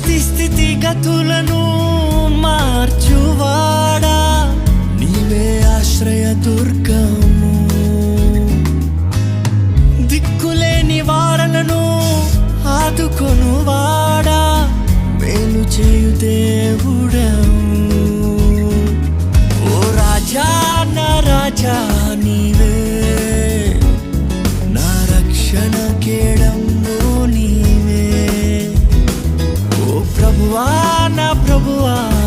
ప్రతి స్థితి గతులను మార్చువాడా? నీవే ఆశ్రయ దుర్గం. ప్రభువా నా ప్రభువా.